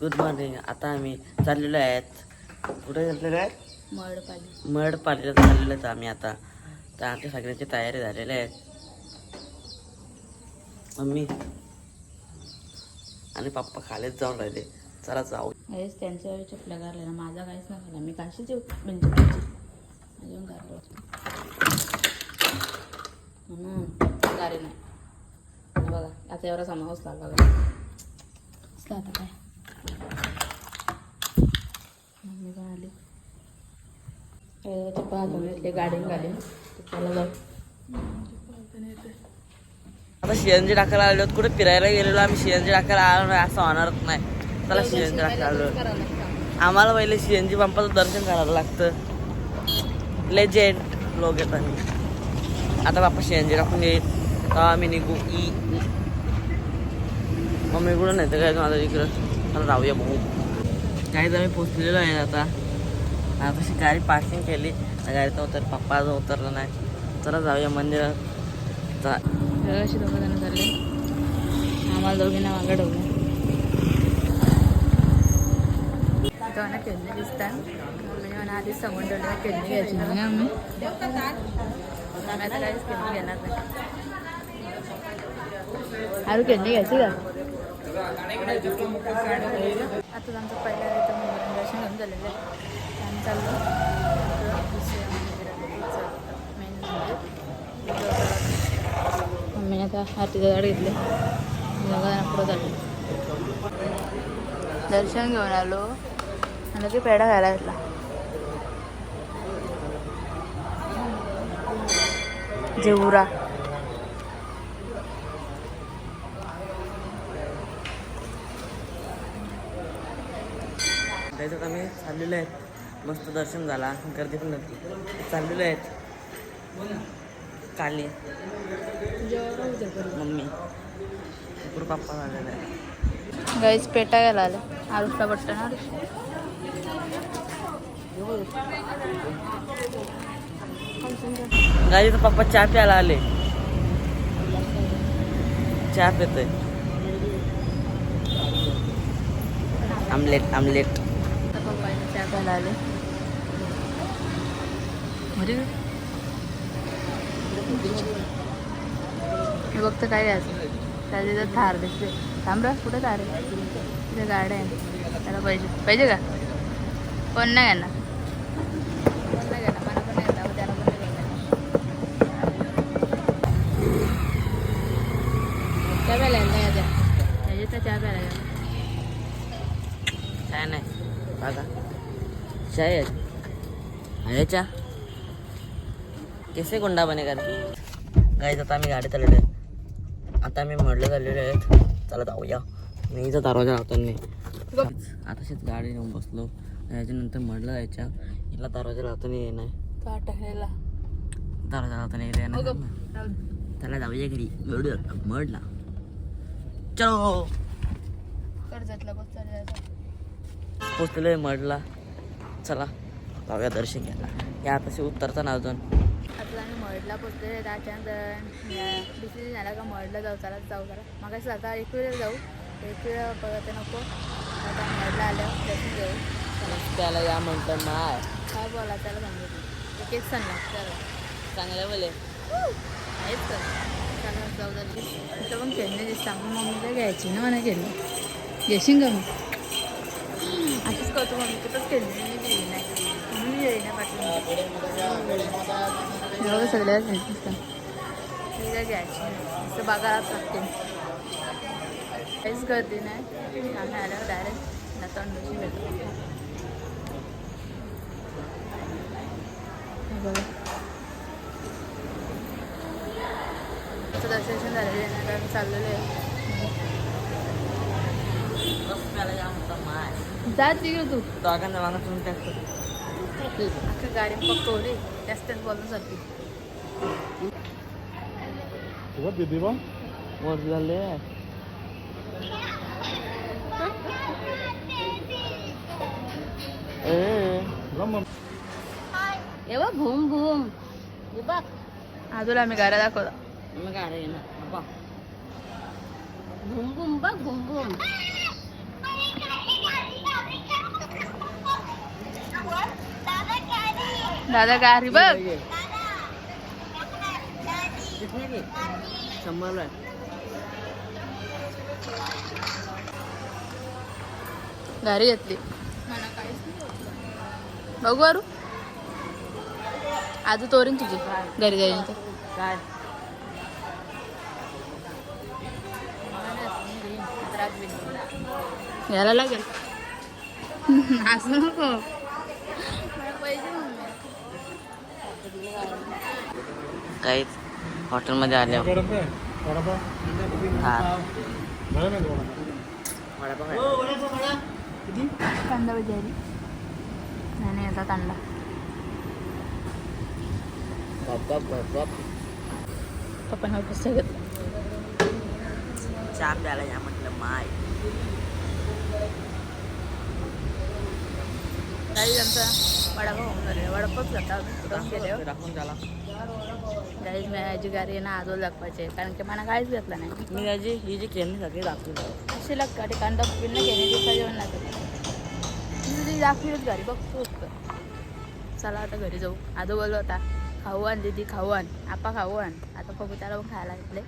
Good morning आता आम्ही चाललेलो आहेत. कुठे चाललेलो आहेत? मड पाली मड पार्टीला चाललेलो आहेत आम्ही आता. तर आमच्या सगळ्यांची तयारी झालेली आहे. मम्मी. आणि पप्पा खालीच जाऊन राहिले. चला जाऊ. हेच त्यांच्या घालल्या ना माझा काहीच नाही खाल्ला मी काशीच म्हणजे अजून घाललो म्हणून गाडी नाही. बघा आता एवढा समावच लागला बघा. आता काय? मम्मी पण आली चप्पल हातून त्याला आता सीएनजी टाकायला आलो कुठे फिरायला गेलेलो आम्ही. सीएनजी टाकायला आलो नाही असं होणारच नाही. चला सीएनजी टाकायला आलो आम्हाला पहिले सीएनजी पंपाचं दर्शन करायला लागतं. लेजेंड लोक येतात आता बाप्पा सीएनजी टाकून येईल तेव्हा आम्ही निघू. ई मम्मी कुठं नाही तर काय माझं इकडं? चला जाऊया भाऊ काहीच आम्ही पोचलेलो आहे आता. आता तशी गाडी पार्किंग केली. गाडीत उतर पप्पा अजून उतरला नाही. चला जाऊया मंदिरात. चा- अशी दोघं जण चालले आम्हाला दोघींना मागं ठेवलं. इथं मला दिसतात म्हणजे मला आधीच घ्यायची नाही आम्ही. आता काहीच घेणार नाही. अरे केळणी घ्यायची का? आता आमचं पहिल्या इथं मंदिरात दर्शन घेऊन झालेलं आहे. आम्ही चाललो दुसऱ्या मंदिरात मेन मंदिर मम्मीने आता हातीचं झाड घेतले. पुढं चाललो दर्शन घेऊन आलो. आणि की पेढा खायला घेतला. जेवरा. त्याच्यात आम्ही चाललेलो आहेत. मस्त दर्शन झाला. गर्दी पण नव्हती चाललेलो आहेत. काली. मम्मी. इकडं पप्पा झालेला आहे गाईच पेटा घ्यायला आले आरुषला पट्ट ना गाडीचा पप्पा चहा प्यायला आले. चहा पितोय. आमलेट आमलेट प्यायला आले. अरे. मी बघतो काय घ्यायचं त्या तिथं थार दिसते. थांब रे कुठं थार आहे? तिथे गाड्या आहे त्याला पाहिजे. पाहिजे का? पण नाही त्याला नाही घेणार चहा प्यायला. काय नाही. बघा. आहे चहा कैसे गुंडा बनेगा गाईच आता आम्ही आलेलो आहे. आता आम्ही म्हटलं चाललेलो आहेत. चला जाऊया. मी इथं दरवाजा लावताना आताशीच गाडी घेऊन बसलो. त्याच्यानंतर म्हटलं जायच्या हिला दरवाजा लावताना ये नाही का टाकायला दरवाजा लावताना येते ना त्याला जाऊया घरी. म्हटला चलो. आहे मडला चला जाऊया दर्शन घ्यायला. या आताशी उतरताना अजून. आता आम्ही मळला पोचले त्याच्यानंतर डिसिजन झाला का मळला जाऊ चला जाऊ चला मग आता एक वेळ जाऊ एक वेळ बघत नको. आता मळला आल्यावर दर्शन घेऊ. त्याला या म्हणतात नाही. काय बोला त्याला सांगितलं एक एक सांगा चला. चांगलं बोले. आहेच तर. चला जाऊ इथं पण खेळणे दिसतं. आपण मम्मीला घ्यायची ना मला खेळणे. घेशील का मी अशीच करतो मम्मी कुठंच खेळणे एवढं सगळ्याच दिसतं मी काय घ्यायची. असं बघायलाच लागते काहीच गर्दी नाही. आम्ही आल्यावर डायरेक्ट भेटतो दर्शन झालेलं आहे चाललेलं आहे. जात तिकडे तू. दोघांना मागं तुम्ही टाकतो अख्खा गाडी पकवली जास्त बोलून चालते मोठ झाले. एव्हा भूम भूम हे बघ आजूला आम्ही गाड्या दाखवला मी गाडी येणार भूम भूम बघ भूम भूम दादा गारी बघ. गारी घेतली. बघू अरू. आज तोरीन तुझी. घरी तर काय? घ्यायला लागेल. असं नको. काहीच हॉटेलमध्ये आले हा. कांदा बिर्याणी नाही याचा कांदा. पप्पा चहा प्यायला या म्हटलं माय काही आमचा वडापाव होऊन झाले. वडापावच राखून झाला. गाईज माझी गाडी ना आजोल दाखवायचे कारण की मला काहीच घेतलं नाही. मी त्याची ही जी केली सगळी दाखवली अशी लागतं ते कांदा पिल्लं घेणे दिवसा जेवण लागत मी तुझी दाखवीच गाडी बघतो चला आता घरी जाऊ. आजो बोललो होता खाऊ आण दीदी खाऊ आण. आपा खाऊ आण. आता बघू त्याला पण खायला घेतले.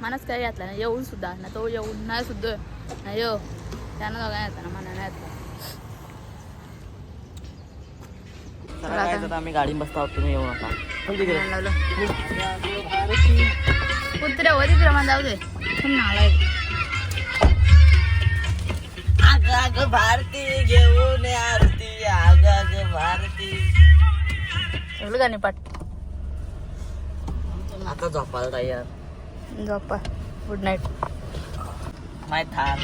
मनाच काही घातला नाही. येऊन सुद्धा. ना तो येऊन नाही सुद्धा. नाही येऊ त्यानं दोघांना येतं ना मना नाही येतं काय आम्ही गाडी बसता आहोत तुम्ही येऊ नका. कुत्र्या तिकडे? मला जाऊ दे. पण नाला आग आग भारती घेऊन ये आरती. आग आग भारती. एवढं गाणी पाठ. आता झोपायला यार. झोपा. गुड नाईट माय थार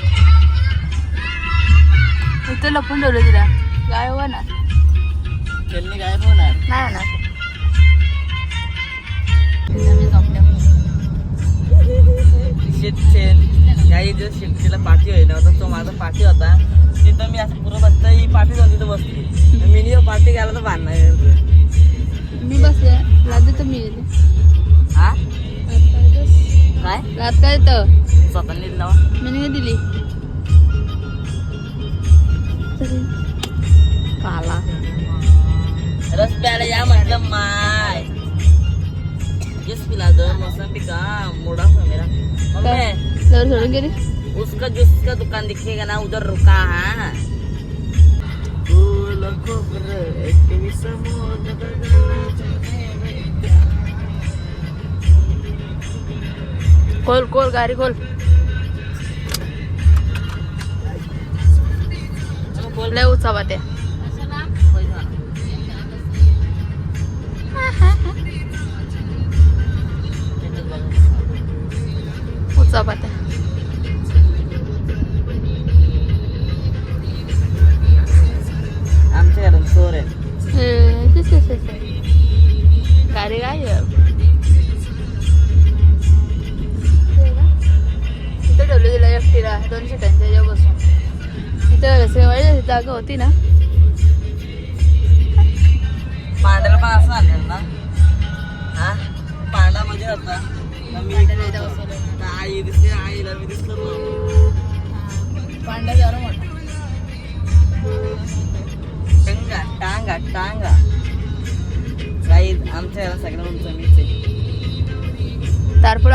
इथं लपून ठेवलं तिला. गाय हो ना खेळणी काय होणार. नाही ना मी झोपल्या काही दिवस शिफ्टीला पाठी होईल होता तो माझा पाठी होता. तिथं मी असं पुरं बसतं ही पाठी जाऊन तिथं बसली. मिनी पाठी गेला तर बांधणार मी बसले लाद तर मी येते हा? काय लाद काय? तर. स्वतः नीट लावा मी नाही दिली. रस प्यायला या म्हटलं माय. जूस पिला दो मौसमी का मुड़ा सा मेरा. उसका जूस का दुकान दिखेगा ना उधर रुका है. खोल खोल गाडी खोल. बोल लय उचावा त्या उचावा त्या आमच्या घरात चोर आहे गाडी काय तिथं ठेवलं तिला एकटीला दोन शिटांच्या जेव्हा बसून तिथं सेवायला जागा होती ना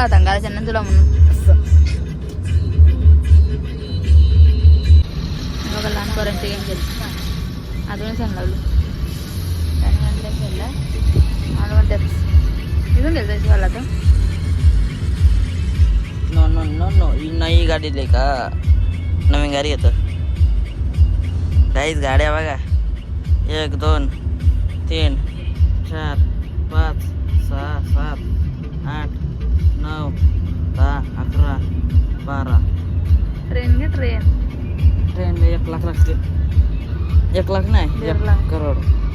आहे तारपुळ होता गाला चंदन तुला म्हणून असं बघा लहान पोरांचे गेम खेळले अजून सांग लावलं त्याने म्हणलं खेळला आणि म्हणतात इथून गेलं त्याची मला तर नो नो नो नो ही नवी गाडी ले का नवीन नऊ दहा अकरा बारा. ट्रेन घे ट्रेन. ट्रेनला एक लाख लागते. एक लाख नाही एक लाख. करोड.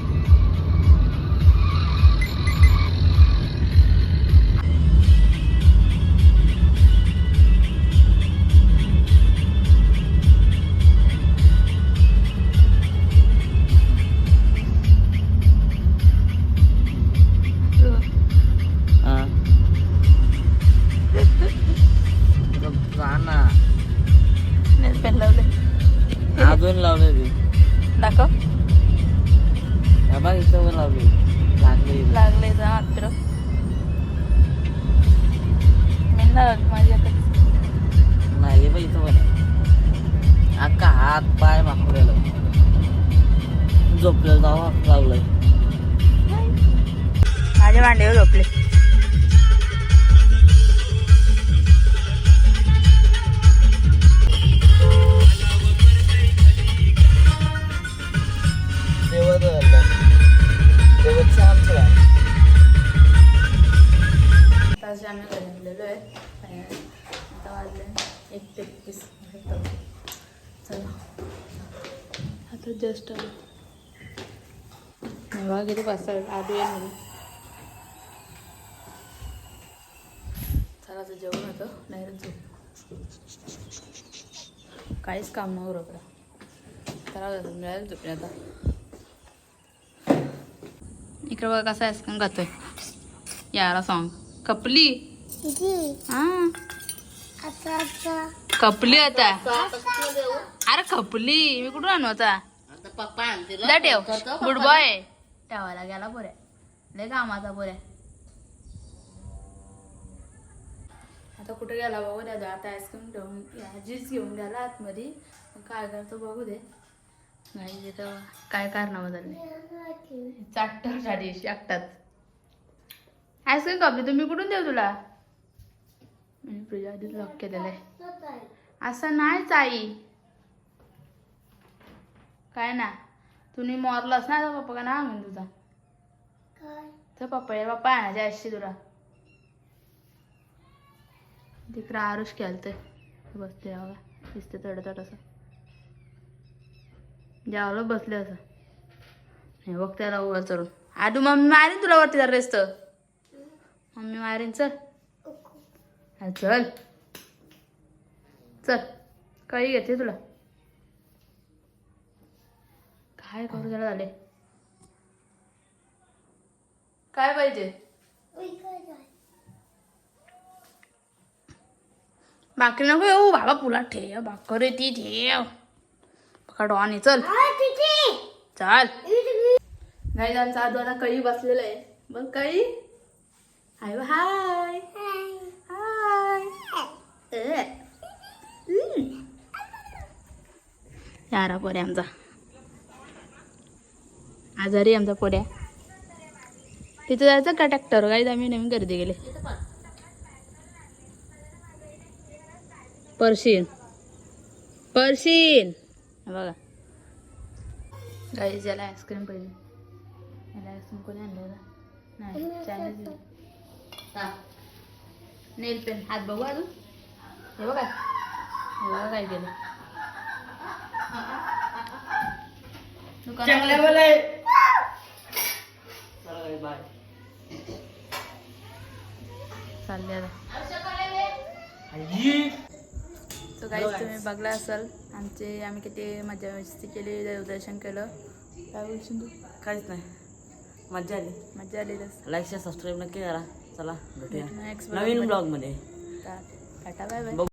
झोपलेलं जावा लागलंय. माझे मांडीवर झोपले. देवत देवत छान आम्ही आहे. आणि आता एक तेहतीस चला. आता जस्ट आलं. नाही आठ वेळमध्ये चला आता जेवण होतं झोप काहीच काम नाही उरकलं चला मिळालं झोपले आता इकडे बघा कसा आईस्क्रीम खातोय याला सॉंग कपली हा कपली आता अरे कपली मी कुठून आणू आता ठेव गुड बॉय ठेवायला गेला पोऱ्या लय कामाचा पोऱ्या आता कुठे गेला बघू द्या आता आईस्क्रीम ठेवून आजीच घेऊन गेला आतमध्ये. काय करतो बघू दे. नाही तिथं काय कारणामं झाले चाटतात साडी एकटाच आईस्क्रीम कपली तुम्ही कुठून देऊ तुला? मी आधीच लॉक केलेलं आहे. असं नाही चाई काय ना? तुम्ही मरलास ना पप्पा का ना म्हणून तुझा? तर पप्पा ये पप्पा आणायचे अशी तुला. तिकडं आरुष खेळतोय. बसते बघा. दिसते थोडं थोडंसं. जेवलं बसले असं. हे बघ त्याला वर चढून. आडू मम्मी मारेन तुला वरती जर रेस्त मम्मी मारेन चल. चल. चल. काही घेते तुला. काय करू त्याला झाले काय पाहिजे भाकरी नको येऊ बाबा पुला ठेव भाकर आहे ती ठेव पकड आणि चल चाल नाही आमचा आजू आता कळी बसलेला आहे बघ कळी हाय बा, हाय हाय ए. हम्म. यारा पोऱ्या आमचा आजारी आमचा पोड्या तिथं जायचं का ट्रॅक्टर गाईत आम्ही नवीन गर्दी गेले परशीन परशीन बघा. गाई ज्याला आईस्क्रीम पाहिजे. याला आईस्क्रीम कोणी आणलं नाही चायनीज नेल पेन. हात बघू अजून? हे बघा. हे बघा काय केलं. दुकानात- बाय चालले काही तुम्ही बघला असाल आमचे आम्ही किती मजा मस्ती केली देवदर्शन केलं. काय बोलशील तू? काहीच नाही. मजा आली. मजा आली लाईक शेअर सबस्क्राईब नक्की करा. चला भेटूया. नेक्स्ट नवीन ब्लॉगमध्ये. Tata bye bye